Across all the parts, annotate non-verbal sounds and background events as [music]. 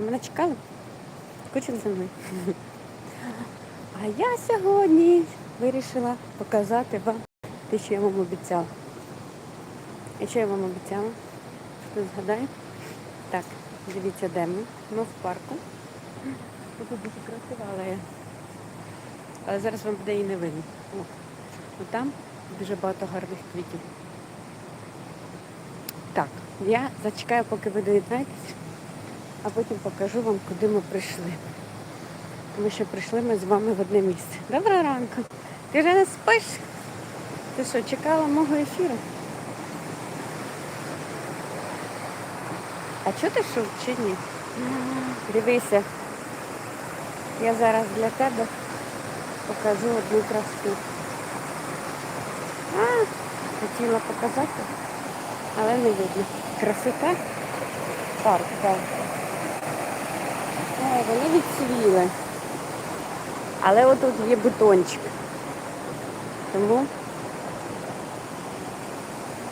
Мене чекали? Скучили за мною. [laughs] А я сьогодні вирішила показати вам те, що я вам обіцяла. І що я вам обіцяла? Хто згадає? Так, дивіться, де ми. Ми в парку. Тут дуже красива алея. Але зараз вам буде і не видно. О, от там дуже багато гарних квітів. Так, я зачекаю, поки ви доєднаєтесь, а потім покажу вам, куди ми прийшли. Тому що прийшли ми з вами в одне місце. Доброго ранку. Ти вже не спиш? Ти що, чекала мого ефіру? А чого ти йшов чи ні? Дивися. Я зараз для тебе покажу одну красу. А, хотіла показати, але не видно. Красота? Парк, так. Вони відцвіли. Але отут є бутончик. Тому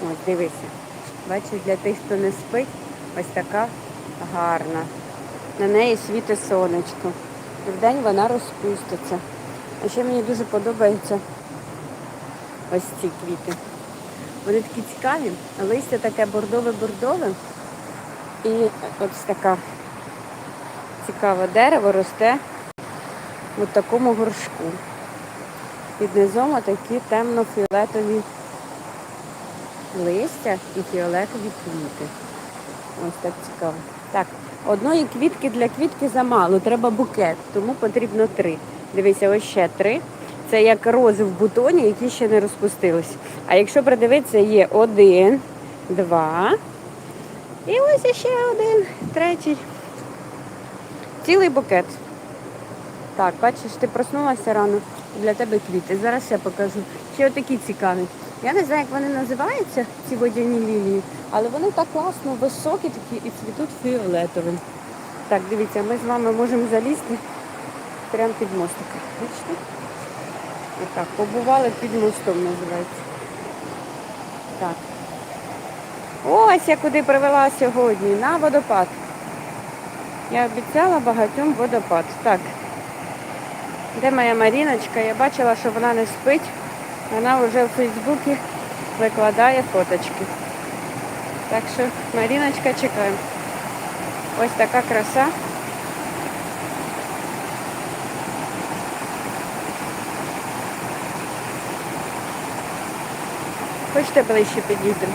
ось дивися. Бачиш, для тих, хто не спить, ось така гарна. На неї світить сонечко. І вдень вона розпуститься. А ще мені дуже подобаються ось ці квіти. Вони такі цікаві, листя таке бордове-бордове. І ось така цікаве дерево росте в такому горшку. Під низом такі темно-фіолетові листя і фіолетові квіти. Ось так цікаво. Так, одної квітки для квітки замало, треба букет, тому потрібно три. Дивися, ось ще три. Це як рози в бутоні, які ще не розпустились. А якщо придивитися, є один, два. І ось ще один, третій. Цілий букет. Так, бачиш, ти проснулася рано, для тебе квіти. Зараз я покажу. Ще отакі цікаві. Я не знаю, як вони називаються, ці водяні лілії, але вони так класно, високі такі і цвітуть фіолетовим. Так, дивіться, ми з вами можемо залізти прямо під мостиком. Бачите? Отак, побували під мостом, називається. Так. Ось я куди привела сьогодні. На водопад. Я обіцяла багатьом водопад. Так. Де моя Маріночка? Я бачила, що вона не спить. Вона вже в Фейсбуці викладає фоточки. Так що, Маріночка, чекаємо. Ось така краса. Хочете ближче підійдемо?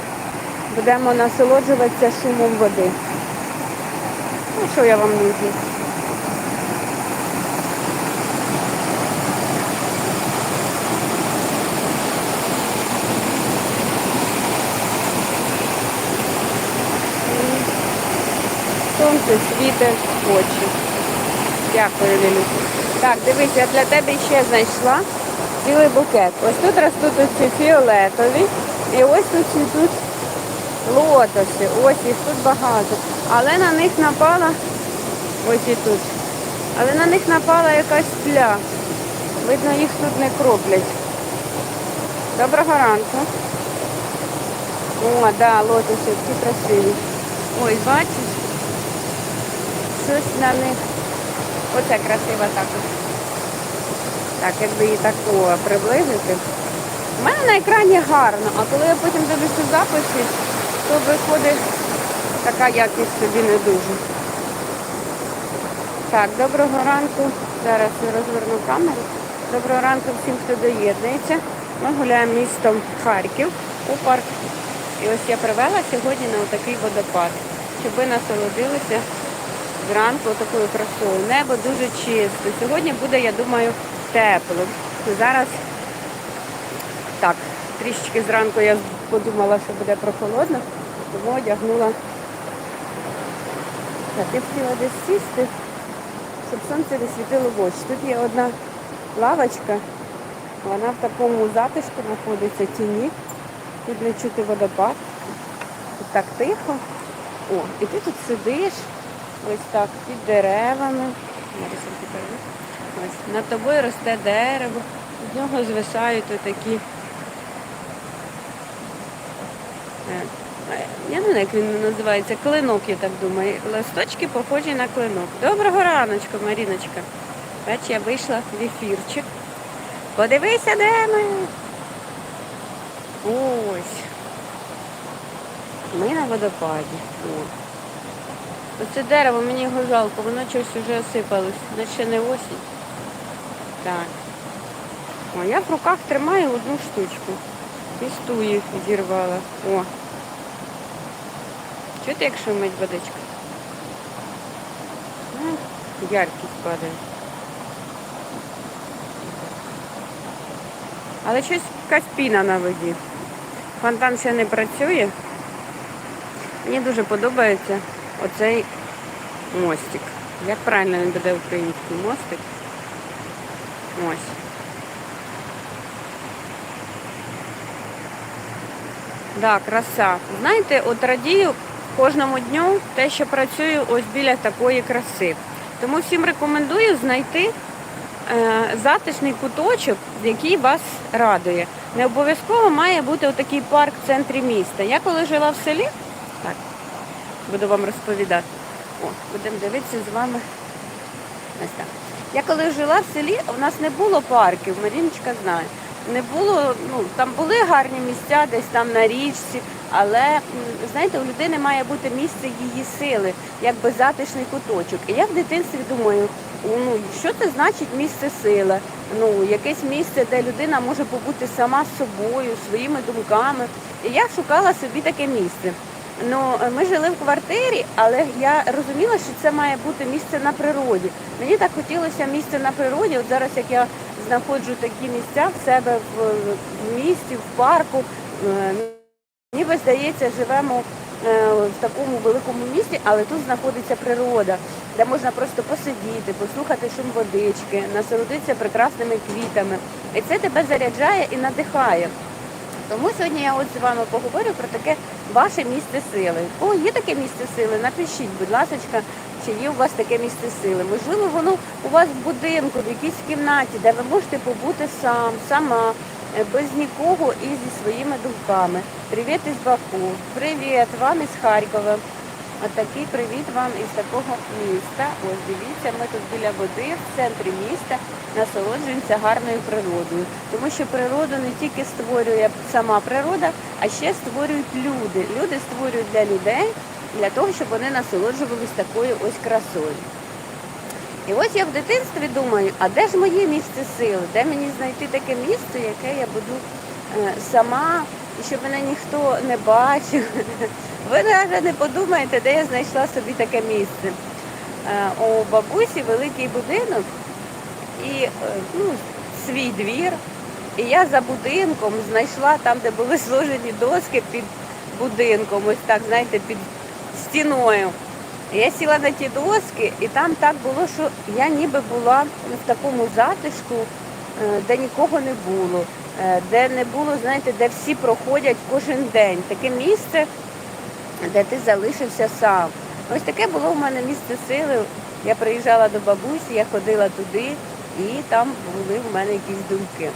Будемо насолоджуватися шумом води. Ну, що я вам нужна? Сонце світить в очі. Дякую, Лілю. Так, дивись, я для тебе ще знайшла цілий букет. Ось тут ростуть оці фіолетові. І ось тут цвітуть лотоси. Ось їх тут багато. Але на них напала, ось і тут. Але на них напала якась пля. Видно, їх тут не кроплять. Доброго ранку. О, так, да, лотоси, які красиві. Ой, бачиш? Щось на них. Оце красиво також. Так, якби її так о, приблизити. У мене на екрані гарно, а коли я потім дивлюся в записі, то виходить така якість собі не дуже. Так, доброго ранку. Зараз я розверну камеру. Доброго ранку всім, хто доєднується. Ми гуляємо містом Харків у парк. І ось я привела сьогодні на отакий водопад, щоб ви насолодилися зранку такою красою. Небо дуже чисте. Сьогодні буде, я думаю, тепло. Зараз так, трішечки зранку я подумала, що буде прохолодно, тому одягнула. Так, я хотіла десь сісти, щоб сонце не світило в очі. Тут є одна лавочка, вона в такому затишку знаходиться тіні. Тут не чути водопад. Тут так тихо. О, і ти тут сидиш, ось так, під деревами. Ось, над тобою росте дерево, з нього звисають отакі е, Я не знаю, як він називається. Клинок, я так думаю. Листочки похожі на клинок. Доброго раночку, Маріночка. Бач, я вийшла в ефірчик. Подивися, де ми. Ось. Ми на водопаді. Оце дерево, мені його жалко, воно щось вже осипалось. Ще не осінь. Так. О, я в руках тримаю одну штучку. І стую зірвала. О. Чути, як шумить водичка? Яркість падає. Але щось якась піна на воді. Фонтан ще не працює. Мені дуже подобається оцей мостик. Як правильно він буде український мостик? Ось. Да, краса. Знаєте, от радію кожному дню те, що працюю ось біля такої краси. Тому всім рекомендую знайти е, затишний куточок, який вас радує. Не обов'язково має бути отакий парк в центрі міста. Я коли жила в селі, так, буду вам розповідати. О, будемо дивитися з вами. Ось так. Я коли жила в селі, у нас не було парків, Маріночка знає. Не було, ну там були гарні місця, десь там на річці, але знаєте, у людини має бути місце її сили, якби затишний куточок. І я в дитинстві думаю, ну що це значить місце сили? Ну, якесь місце, де людина може побути сама з собою, своїми думками. І я шукала собі таке місце. Ну, ми жили в квартирі, але я розуміла, що це має бути місце на природі. Мені так хотілося місце на природі. От зараз, як я знаходжу такі місця в себе в, місті, в парку, е, ніби здається, живемо е, в такому великому місті, але тут знаходиться природа, де можна просто посидіти, послухати шум водички, насолодитися прекрасними квітами. І це тебе заряджає і надихає. Тому сьогодні я от з вами поговорю про таке ваше місце сили. О, є таке місце сили? Напишіть, будь ласка, чи є у вас таке місце сили. Можливо, воно у вас в будинку, в якійсь кімнаті, де ви можете побути сам, сама, е, без нікого і зі своїми думками. Привіт із Баку. Привіт вам із Харкова. Отакий привіт вам із такого міста. Ось дивіться, ми тут біля води, в центрі міста, насолоджуємося гарною природою. Тому що природу не тільки створює сама природа, а ще створюють люди. Люди створюють для людей, для того, щоб вони насолоджувалися такою ось красою. І ось я в дитинстві думаю, а де ж моє місце сили? Де мені знайти таке місце, яке я буду е, сама, і щоб мене ніхто не бачив. [laughs] Ви навіть не подумаєте, де я знайшла собі таке місце. Е, У бабусі великий будинок і е, ну, свій двір. І я за будинком знайшла там, де були [laughs] сложені доски під будинком, ось так, знаєте, під стіною. Я сіла на ті доски, і там так було, що я ніби була в такому затишку, е, де нікого не було, е, де не було, знаєте, де всі проходять кожен день. Таке місце, де ти залишився сам. Ось таке було в мене місце сили. Я приїжджала до бабусі, я ходила туди, і там були в мене якісь думки.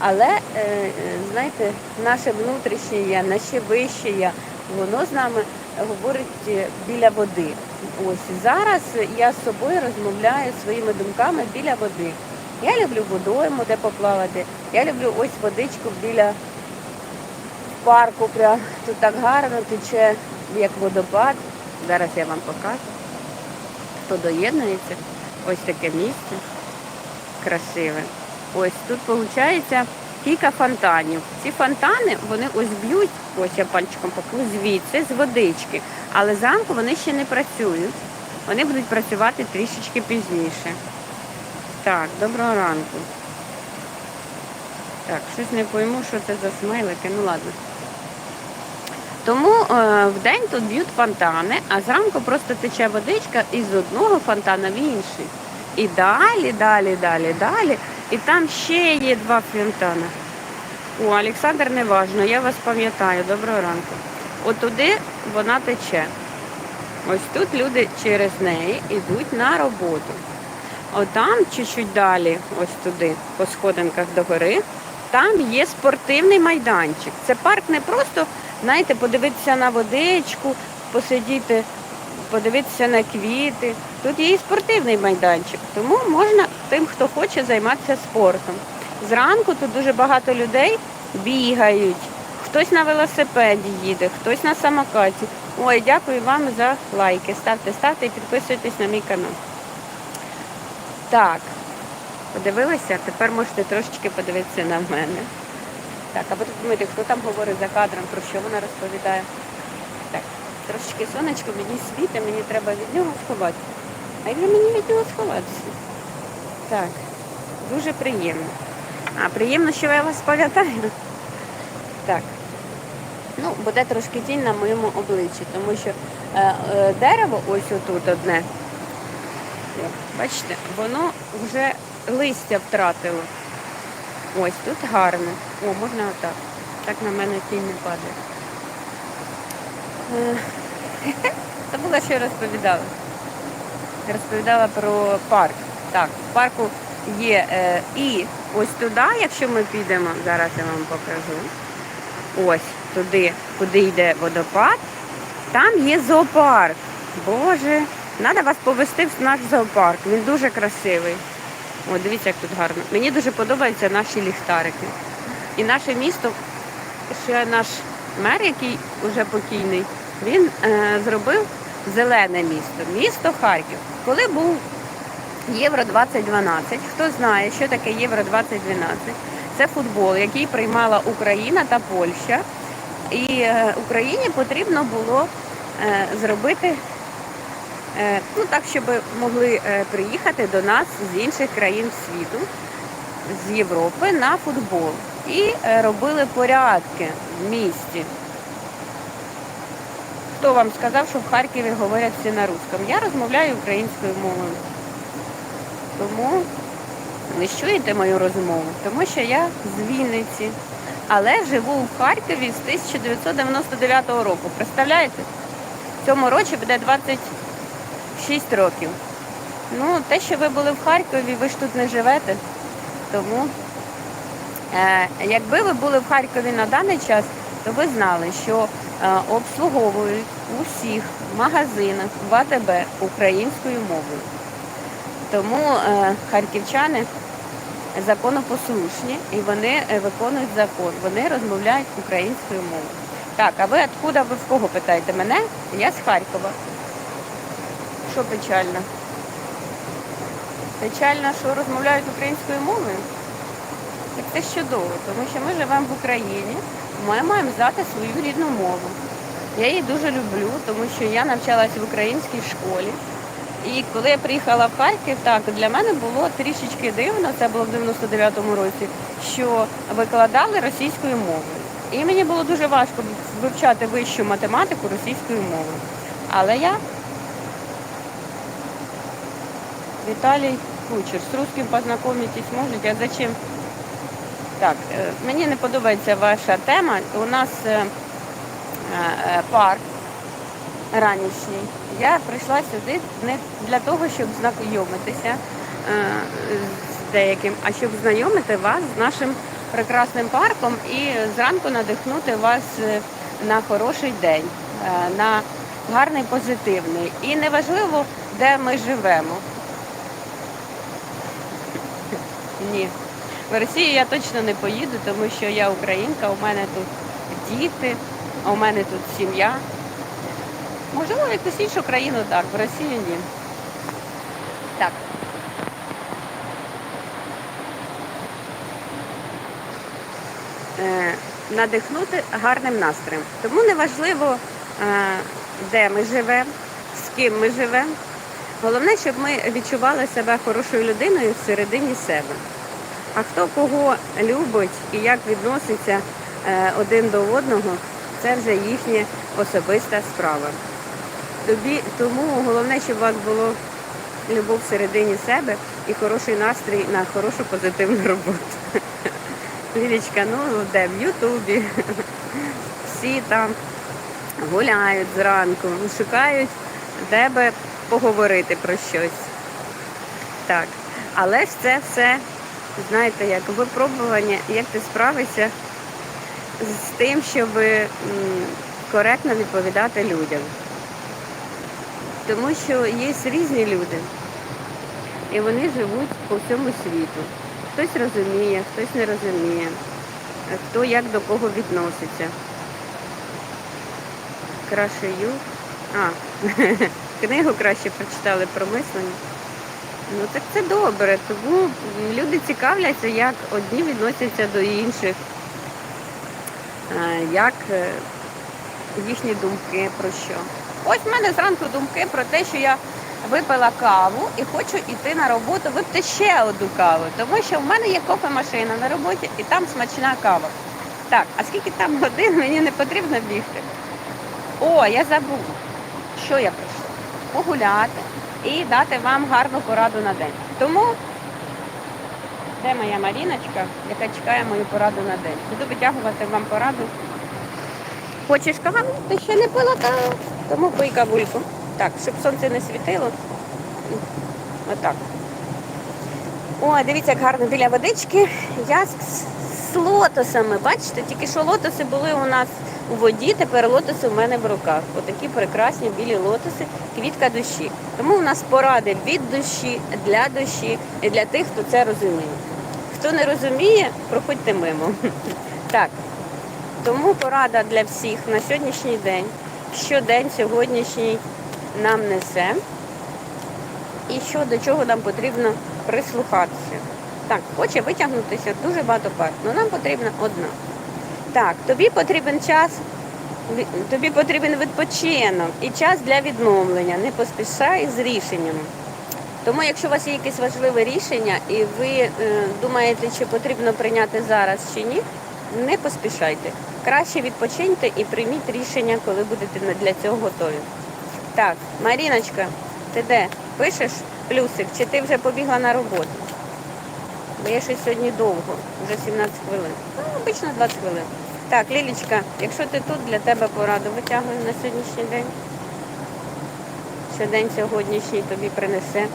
Але, е, знаєте, наше внутрішнє я, наше вище я, воно з нами говорить е, біля води. Ось зараз я з собою розмовляю своїми думками біля води. Я люблю водойму, де поплавати. Я люблю ось водичку біля парку. Прям тут так гарно тече, як водопад. Зараз я вам покажу. Хто доєднується, ось таке місце красиве. Ось тут виходить кілька фонтанів. Ці фонтани вони ось б'ють, ось я пальчиком покажу, звідси з водички. Але зранку вони ще не працюють. Вони будуть працювати трішечки пізніше. Так, доброго ранку. Так, щось не пойму, що це за смайлики. Ну ладно. Тому е, в день тут б'ють фонтани, а зранку просто тече водичка із одного фонтана в інший. І далі, далі, далі, далі. І там ще є два фонтани. О, Олександр, неважно, я вас пам'ятаю. Доброго ранку. От туди вона тече. Ось тут люди через неї йдуть на роботу. Отам чуть-чуть далі, ось туди, по сходинках до гори, там є спортивний майданчик. Це парк не просто знаєте, подивитися на водичку, посидіти, подивитися на квіти. Тут є і спортивний майданчик, тому можна тим, хто хоче займатися спортом. Зранку тут дуже багато людей бігають, хтось на велосипеді їде, хтось на самокаті. Ой, дякую вам за лайки. Ставте, ставте і підписуйтесь на мій канал. Так, подивилися, тепер можете трошечки подивитися на мене. Так, а ви тут думаєте, хто там говорить за кадром, про що вона розповідає? Так, трошечки сонечко мені світить, мені треба від нього сховатися. А як же мені від нього сховатися? Так, дуже приємно. А, приємно, що я вас пам'ятаю. Так. Ну, буде трошки тінь на моєму обличчі, тому що е, е, дерево ось отут одне. Бачите, воно вже листя втратило. Ось тут гарно. О, можна отак. Так на мене тінь не падає. Е, [laughs] Забула, що я розповідала. Розповідала про парк. Так, в парку є е, і ось туди, якщо ми підемо, зараз я вам покажу. Ось туди, куди йде водопад, там є зоопарк. Боже, треба вас повести в наш зоопарк. Він дуже красивий. О, дивіться, як тут гарно. Мені дуже подобаються наші ліхтарики. І наше місто, ще наш мер, який вже покійний, він е, зробив зелене місто, місто Харків. Коли був Євро 2012, хто знає, що таке Євро 2012? Це футбол, який приймала Україна та Польща. І е, Україні потрібно було е, зробити е, ну так, щоб могли е, приїхати до нас з інших країн світу, з Європи на футбол. І е, робили порядки в місті. Хто вам сказав, що в Харкові говорять всі на русском? Я розмовляю українською мовою. Тому ви чуєте мою розмову, тому що я з Вінниці, але живу в Харкові з 1999 року. Представляєте? В цьому році буде 26 років. Ну, те, що ви були в Харкові, ви ж тут не живете. Тому, е, якби ви були в Харкові на даний час, то ви знали, що е, обслуговують у всіх магазинах в АТБ українською мовою. Тому е, харківчани законопослушні і вони е, виконують закон. Вони розмовляють українською мовою. Так, а ви откуда ви в кого питаєте мене? Я з Харкова. Що печально? Печально, що розмовляють українською мовою? Так це чудово, тому що ми живемо в Україні, ми маємо знати свою рідну мову. Я її дуже люблю, тому що я навчалася в українській школі. І коли я приїхала в Харків, так для мене було трішечки дивно, це було в 99-му році, що викладали російською мовою. І мені було дуже важко вивчати вищу математику російською мовою. Але я Віталій Кучер, з русским познайомитись можете, а зачем? Так, е, мені не подобається ваша тема. У нас е, е, парк ранішній. Я прийшла сюди не для того, щоб знайомитися з деяким, а щоб знайомити вас з нашим прекрасним парком і зранку надихнути вас на хороший день, на гарний позитивний. І неважливо, де ми живемо. Ні. В Росію я точно не поїду, тому що я українка, у мене тут діти, у мене тут сім'я. Можливо, в якусь іншу країну так, в Росію ні. Так. Е, надихнути гарним настроєм. Тому неважливо, е, де ми живемо, з ким ми живемо. Головне, щоб ми відчували себе хорошою людиною всередині себе. А хто кого любить і як відноситься е, один до одного, це вже їхня особиста справа. Тобі, тому головне, щоб у вас було любов всередині себе і хороший настрій на хорошу позитивну роботу. Лілічка, ну де в Ютубі. Всі там гуляють зранку, шукають, де би поговорити про щось. Так. Але ж це все, знаєте, як випробування, як ти справишся з тим, щоб коректно відповідати людям. Тому що є різні люди, і вони живуть по всьому світу. Хтось розуміє, хтось не розуміє, хто як до кого відноситься. Крашею. А, [laughs] книгу краще прочитали про мислення. Ну так це добре, тому люди цікавляться, як одні відносяться до інших, е, як е, їхні думки про що. Ось в мене зранку думки про те, що я випила каву і хочу йти на роботу випити ще одну каву, тому що в мене є кофемашина на роботі і там смачна кава. Так, а скільки там годин [laughs] мені не потрібно бігти? О, я забула, що я прийшла? Погуляти і дати вам гарну пораду на день. Тому де моя Маріночка, яка чекає мою пораду на день. Буду витягувати вам пораду. Хочеш каву? Ти ще не пила каву. Тому пий кавульку. Так, щоб сонце не світило. Отак. О, дивіться, як гарно біля водички. Я з, лотосами. Бачите, тільки що лотоси були у нас у воді, тепер лотоси в мене в руках. Отакі прекрасні білі лотоси, квітка душі. Тому у нас поради від душі, для душі і для тих, хто це розуміє. Хто не розуміє, проходьте мимо. [laughs] Так, тому порада для всіх на сьогоднішній день, що день сьогоднішній нам несе, і що до чого нам потрібно прислухатися. Так, хоче витягнутися дуже багато карт, але нам потрібна одна. Так, тобі потрібен час, тобі потрібен відпочинок і час для відновлення. Не поспішай з рішеннями. Тому, якщо у вас є якесь важливе рішення, і ви е, думаєте, чи потрібно прийняти зараз чи ні, не поспішайте. Краще відпочиньте і прийміть рішення, коли будете для цього готові. Так, Маріночка, ти де? Пишеш плюсик, чи ти вже побігла на роботу? Бо я щось сьогодні довго, вже 17 хвилин. Ну, обично 20 хвилин. Так, Лілічка, якщо ти тут, для тебе пораду витягую на сьогоднішній день. Що день сьогоднішній тобі принесе.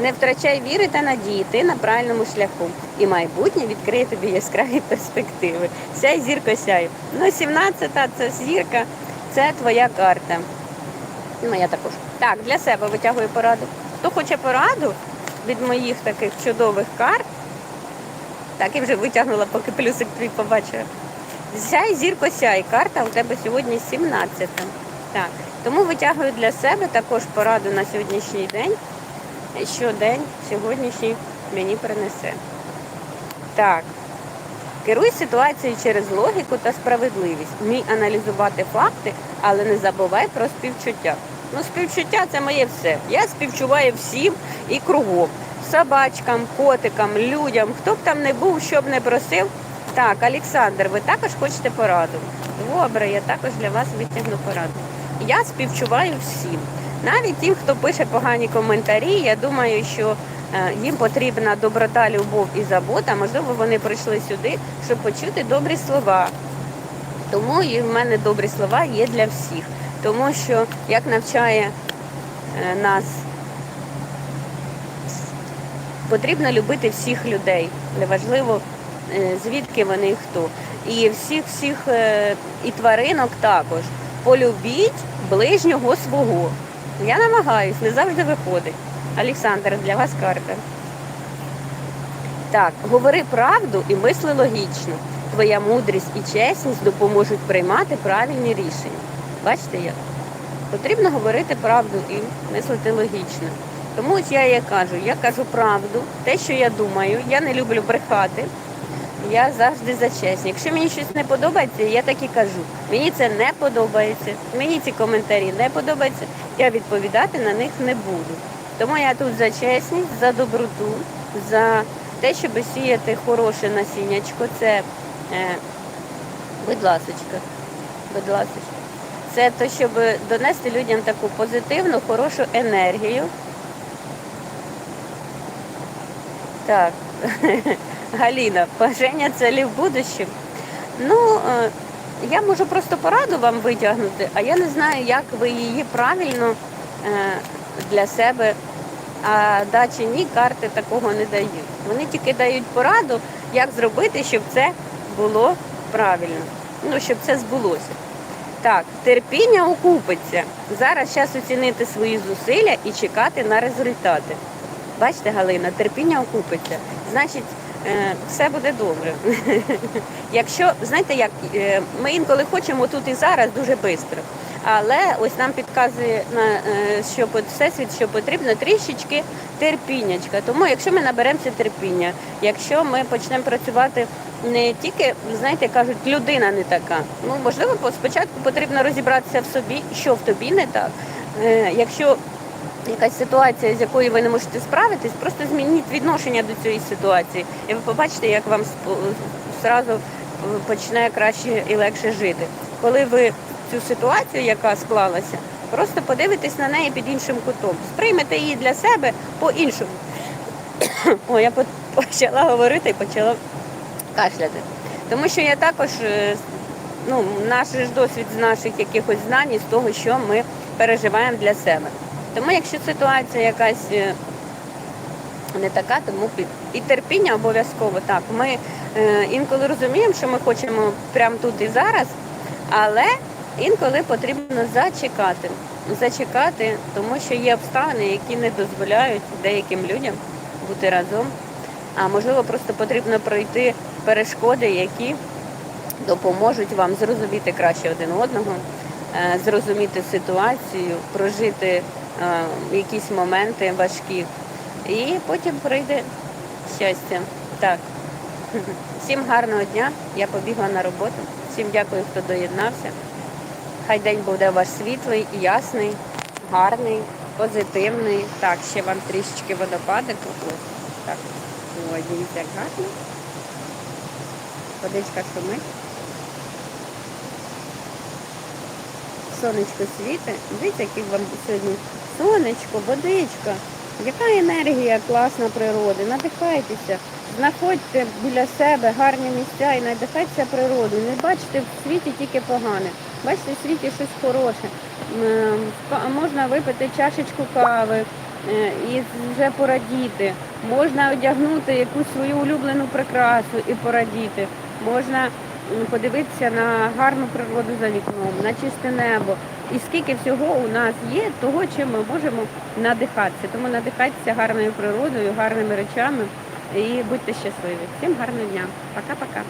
Не втрачай віри та надії, ти на правильному шляху. І майбутнє відкриє тобі яскраві перспективи. Сяй зірко сяй. Ну, 17-та це зірка, це твоя карта. Ну, я також. Так, для себе витягую пораду. Хто хоче пораду від моїх таких чудових карт, так і вже витягнула, поки плюсик твій побачила. Сяй, зірко, сяй. Карта у тебе сьогодні 17. Так. Тому витягую для себе також пораду на сьогоднішній день, що день сьогоднішній мені принесе. Так. Керуй ситуацією через логіку та справедливість. Вмій аналізувати факти, але не забувай про співчуття. Ну, співчуття це моє все. Я співчуваю всім і кругом. Собачкам, котикам, людям, хто б там не був, що б не просив. Так, Олександр, ви також хочете пораду? Добре, я також для вас витягну пораду. Я співчуваю всім. Навіть тим, хто пише погані коментарі, я думаю, що е, їм потрібна доброта, любов і забота. Можливо, вони прийшли сюди, щоб почути добрі слова. Тому і в мене добрі слова є для всіх. Тому що, як навчає е, нас, потрібно любити всіх людей. Неважливо, е, звідки вони і хто. І всіх, всіх е, і тваринок також. Полюбіть ближнього свого. Я намагаюсь, не завжди виходить. Олександр, для вас карта. Так, говори правду і мисли логічно. Твоя мудрість і чесність допоможуть приймати правильні рішення. Бачите як? Потрібно говорити правду і мислити логічно. Тому ось я і кажу, я кажу правду, те, що я думаю, я не люблю брехати. Я завжди за чесність. Якщо мені щось не подобається, я так і кажу. Мені це не подобається, мені ці коментарі не подобаються, я відповідати на них не буду. Тому я тут за чесність, за доброту, за те, щоб сіяти хороше насіннячко. Це, е, будь ласочка, будь ласочка. Це то, щоб донести людям таку позитивну, хорошу енергію. Так, [laughs] Галіна, бажання целі в будущем. Ну, е, я можу просто пораду вам витягнути, а я не знаю, як ви її правильно е, для себе. А да чи ні, карти такого не дають. Вони тільки дають пораду, як зробити, щоб це було правильно. ну, щоб це збулося. Так, терпіння окупиться. Зараз час оцінити свої зусилля і чекати на результати. Бачите, Галина, терпіння окупиться. Значить, е, все буде добре. [laughs] Якщо, знаєте, як е, ми інколи хочемо тут і зараз дуже швидко. Але ось нам підказує на е, що всесвіт, що потрібно трішечки терпіннячка. Тому, якщо ми наберемося терпіння, якщо ми почнемо працювати не тільки, знаєте, кажуть, людина не така. Ну можливо, по- спочатку потрібно розібратися в собі, що в тобі не так. Якщо якась ситуація, з якою ви не можете справитись, просто змініть відношення до цієї ситуації, і ви побачите, як вам зразу е, почне краще і легше жити. Коли ви цю ситуацію, яка склалася, просто подивитесь на неї під іншим кутом, сприймете її для себе по-іншому. [coughs] О, я почала говорити і почала кашляти. Тому що я також, е, ну, наш ж досвід з наших якихось знань з того, що ми переживаємо для себе. Тому якщо ситуація якась е, не така, тому і терпіння обов'язково так. Ми е, інколи розуміємо, що ми хочемо прямо тут і зараз, але інколи потрібно зачекати. Зачекати, тому що є обставини, які не дозволяють деяким людям бути разом. А можливо, просто потрібно пройти перешкоди, які допоможуть вам зрозуміти краще один одного, е, зрозуміти ситуацію, прожити якісь моменти важкі. І потім прийде щастя. Так. [laughs] Всім гарного дня. Я побігла на роботу. Всім дякую, хто доєднався. Хай день буде ваш світлий, ясний, гарний, позитивний. Так, ще вам трішечки водопадику. Так. Ой, дивіться, як гарно. Водичка шумить. Сонечко світить. Дивіться, який вам сьогодні сонечко, водичка. Яка енергія класна природи. Надихайтеся, знаходьте біля себе гарні місця і надихайтеся природою. Не бачите в світі тільки погане. Бачите в світі щось хороше. Можна випити чашечку кави е, і вже порадіти. Можна одягнути якусь свою улюблену прикрасу і порадіти. Можна подивитися на гарну природу за вікном, на чисте небо. І скільки всього у нас є, того, чим ми можемо надихатися. Тому надихайтеся гарною природою, гарними речами і будьте щасливі. Всім гарного дня. Пока-пока.